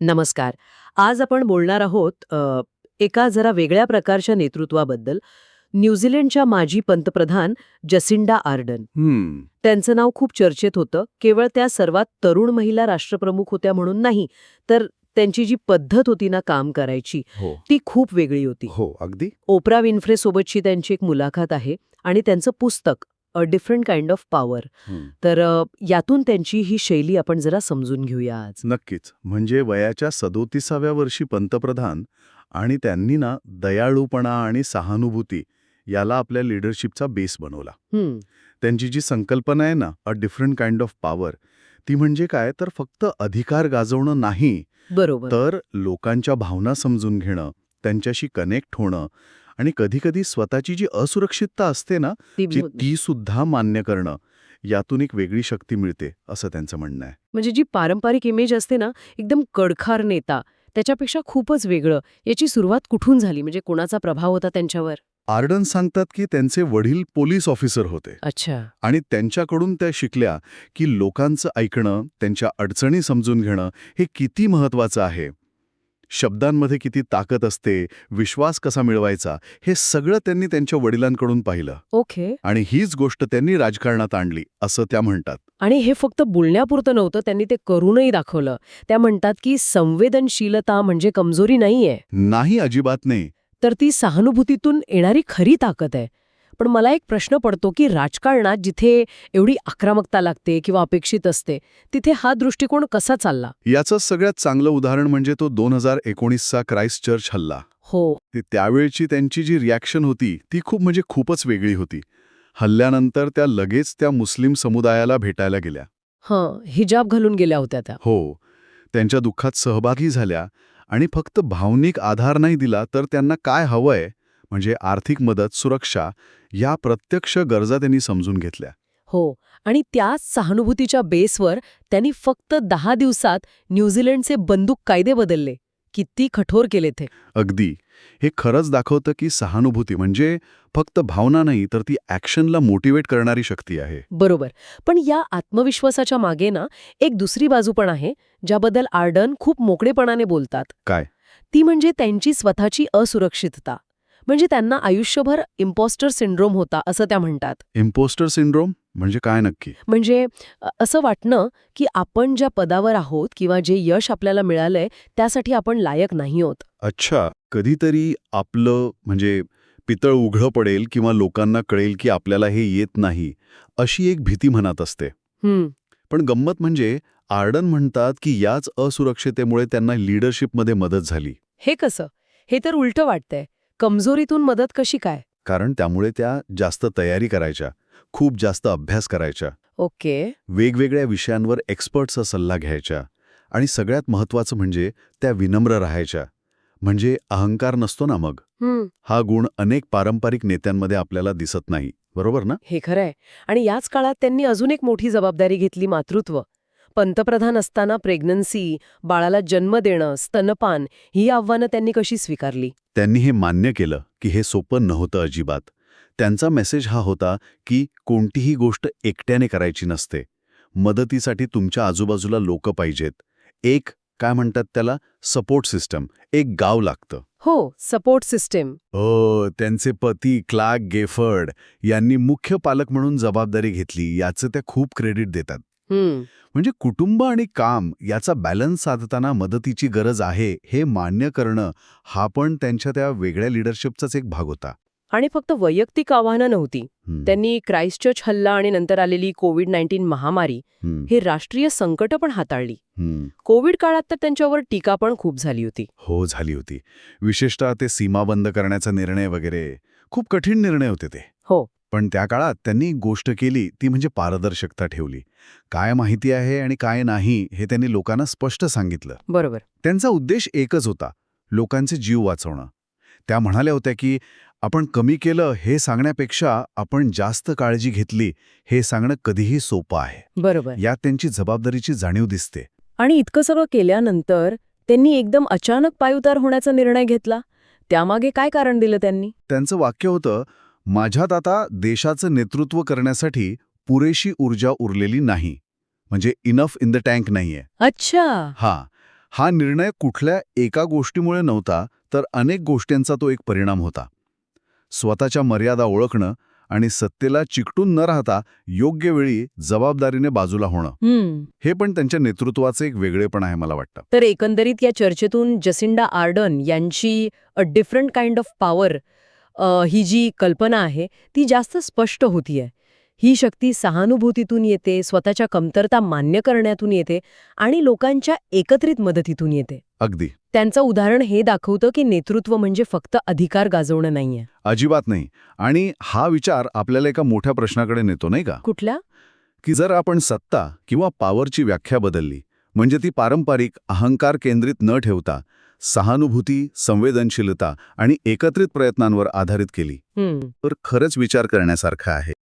नमस्कार. आज आपण बोलणार आहोत एका जरा वेगळ्या प्रकारच्या नेतृत्वाबद्दल. न्यूझीलंडच्या माजी पंतप्रधान जसिंडा आर्डन. त्यांचं नाव खूप चर्चेत होतं. केवळ त्या सर्वात तरुण महिला राष्ट्रप्रमुख होत्या म्हणून नाही तर त्यांची जी पद्धत होती ना काम करायची हो. ती खूप वेगळी होती. हो अगदी. ओप्रा विन्फ्रे सोबतची त्यांची एक मुलाखत आहे आणि त्यांचं पुस्तक. Different kind of power. तर यातून त्यांची ही शैली आपण जरा समजून घेऊया आज. नक्कीच. म्हणजे वयाच्या सदोतीसाव्या वर्षी पंतप्रधान आणि त्यांनी ना दयाळूपणा आणि सहानुभूती याला आपल्या लिडरशिपचा बेस बनवला. त्यांची जी संकल्पना आहे ना a different kind of power ती म्हणजे काय? तर फक्त अधिकार गाजवणं नाही. बरोबर. तर लोकांच्या भावना समजून घेणं त्यांच्याशी कनेक्ट होणं आणि कधीकधी स्वतःची जी असुरक्षितता असते ना ती जी ती सुद्धा मान्य करणं यातून एक वेगळी शक्ती मिळते असं त्यांचं म्हणणं आहे. म्हणजे जी पारंपरिक इमेज असते ना एकदम कडखार नेता त्याच्यापेक्षा खूपच वेगळं. याची सुरुवात कुठून झाली? म्हणजे कोणाचा प्रभाव होता त्यांच्यावर? आर्डन सांगतात की त्यांचे वडील पोलीस ऑफिसर होते. अच्छा. आणि त्यांच्याकडून त्या शिकल्या की लोकांचं ऐकणं त्यांच्या अडचणी समजून घेणं हे किती महत्वाचं आहे. शब्दांमध्ये किती ताकद असते विश्वास कसा मिळवायचा हे सगळं त्यांनी त्यांच्या वडिलांकडून पाहिलं. ओके. आणि हीच गोष्ट त्यांनी राजकारणात आणली असं त्या म्हणतात. आणि हे फक्त बोलण्यापुरतं नव्हतं त्यांनी ते करूनही दाखवलं. त्या म्हणतात की संवेदनशीलता म्हणजे कमजोरी नाहीये. नाही अजिबात नाही. तर ती सहानुभूतीतून येणारी खरी ताकद आहे. पण मला एक प्रश्न पडतो की राजकारणात जिथे एवढी आक्रमकता लागते किंवा अपेक्षित असते तिथे हा दृष्टिकोन कसा चालला? याचं सगळ्यात चांगलं उदाहरण म्हणजे तो दोन हजार एकोणीसचा क्राइस्ट चर्च हल्ला. हो. ती त्यावेळची त्यांची जी रिॲक्शन होती ती खूप म्हणजे खूपच वेगळी होती. हल्ल्यानंतर त्या लगेच त्या मुस्लिम समुदायाला भेटायला गेल्या. हं हिजाब घालून गेल्या होत्या त्या. हो. त्यांच्या दुःखात सहभागी झाल्या आणि फक्त भावनिक आधार नाही दिला तर त्यांना काय हवंय म्हणजे आर्थिक मदत सुरक्षा या प्रत्यक्ष गरजा त्यांनी समजून घेतल्या. हो आणि त्याच सहानुभूतीच्या बेसवर त्यांनी फक्त दहा दिवसात न्यूझीलंडचे बंदूक कायदे बदलले. किती कठोर केले ते. अगदी. हे खरंच दाखवतं की सहानुभूती म्हणजे फक्त भावना नाही तर ती ॲक्शनला मोटिवेट करणारी शक्ती आहे. बरोबर. पण या आत्मविश्वासाच्या मागे ना एक दुसरी बाजू पण आहे ज्याबद्दल आर्डन खूप मोकळेपणाने बोलतात. काय? ती म्हणजे त्यांची स्वतःची असुरक्षितता. म्हणजे त्यांना आयुष्यभर इम्पॉस्टर सिंड्रोम होता असं त्या म्हणतात. इम्पोस्टर सिंड्रोम म्हणजे काय नक्की? म्हणजे असं वाटणं की आपण ज्या पदावर आहोत किंवा जे यश आपल्याला मिळालंय त्यासाठी आपण लायक नाही आहोत. अच्छा कधीतरी आपलं म्हणजे पितळ उघडं पडेल किंवा लोकांना कळेल की आपल्याला हे येत नाही अशी एक भीती मनात असते. पण गंमत म्हणजे आर्डन म्हणतात की याच असुरक्षितेमुळे त्यांना लीडरशिपमध्ये मदत झाली. हे कसं? हे तर उलटं वाटतंय. कमजोरीतून मदत कशी काय? कारण त्यामुळे त्या जास्त तयारी करायच्या खूप जास्त अभ्यास करायच्या. ओके. वेगवेगळ्या विषयांवर एक्सपर्टचा सल्ला घ्यायच्या आणि सगळ्यात महत्त्वाचं म्हणजे त्या विनम्र राहायच्या. म्हणजे अहंकार नसतो ना मग. हा गुण अनेक पारंपरिक नेत्यांमध्ये आपल्याला दिसत नाही. बरोबर ना? हे खरंय. आणि याच काळात त्यांनी अजून एक मोठी जबाबदारी घेतली मातृत्व. पंतप्रधान असताना प्रेग्नन्सी बाळाला जन्म देणं स्तनपान ही आव्हानं त्यांनी कशी स्वीकारली? त्यांनी हे मान्य केलं की हे सोपं नव्हतं अजिबात. त्यांचा मेसेज हा होता की कोणतीही गोष्ट एकट्याने करायची नसते. मदतीसाठी तुमच्या आजूबाजूला लोक पाहिजेत. एक काय म्हणतात त्याला? Support system. एक गाव लागतं. हो सपोर्ट सिस्टीम. हो त्यांचे पती क्लार्क गेफर्ड यांनी मुख्य पालक म्हणून जबाबदारी घेतली याचं त्या खूप क्रेडिट देतात. म्हणजे कुटुंब आणि काम याचा बॅलन्स साधताना मदतीची गरज आहे हे मान्य करणं हा पण त्यांच्या त्या वेगळ्या लिडरशिपचाच एक भाग होता. आणि फक्त वैयक्तिक आव्हानं नव्हती. त्यांनी क्राइस्टचर्च हल्ला आणि नंतर आलेली कोविड नाईन्टीन महामारी हे राष्ट्रीय संकट पण हाताळली. कोविड काळात तर त्यांच्यावर टीका पण खूप झाली होती. हो झाली होती. विशेषतः ते सीमा बंद करण्याचा निर्णय वगैरे खूप कठीण निर्णय होते ते. हो. पण त्या काळात त्यांनी गोष्ट केली ती म्हणजे पारदर्शकता ठेवली. काय माहिती आहे आणि काय नाही हे त्यांनी लोकांना स्पष्ट सांगितलं. बरोबर. त्यांचा उद्देश एकच होता लोकांचे जीव वाचवणं. त्या म्हणाल्या होत्या की आपण कमी केलं हे सांगण्यापेक्षा आपण जास्त काळजी घेतली हे सांगणं कधीही सोपं आहे. बरोबर. यात त्यांची जबाबदारीची जाणीव दिसते. आणि इतकं सगळं केल्यानंतर त्यांनी एकदम अचानक पायउतार होण्याचा निर्णय घेतला? त्यामागे काय कारण दिलं त्यांनी? त्यांचं वाक्य होतं माझ्यात आता देशाचं नेतृत्व करण्यासाठी पुरेशी ऊर्जा उरलेली नाही. म्हणजे इनफ इन द टँक नाहीये. अच्छा. हा. हा निर्णय कुठल्या एका गोष्टीमुळे नव्हता तर अनेक गोष्टींचा तो एक परिणाम होता. स्वतःच्या मर्यादा ओळखणं आणि सत्तेला चिकटून न राहता योग्य वेळी जबाबदारीने बाजूला होणं. हे पण त्यांच्या नेतृत्वाचे एक वेगळेपण आहे मला वाटतं. तर एकंदरीत या चर्चेतून जसिंडा आर्डन यांची a different kind of power ही जी कल्पना आहे ती जास्त स्पष्ट होतीये. ही शक्ती सहानुभूतीतून येते स्वतःच्या कमतरता मान्य करण्यातून येते आणि लोकांच्या एकत्रित मदतीतून येते. अगदी. त्यांचं उदाहरण हे दाखवतं की नेतृत्व म्हणजे फक्त अधिकार गाजवणं नाहीये. अजिबात नाही. आणि हा विचार आपल्याला एका मोठ्या प्रश्नाकडे नेतो नाही का? कुठल्या की जर आपण सत्ता किंवा पॉवरची व्याख्या बदलली म्हणजे ती पारंपरिक अहंकार केंद्रित न ठेवता सहानुभूती संवेदनशीलता आणि एकत्रित प्रयत्नांवर आधारित केली. तर खरंच विचार करण्यासारखं आहे.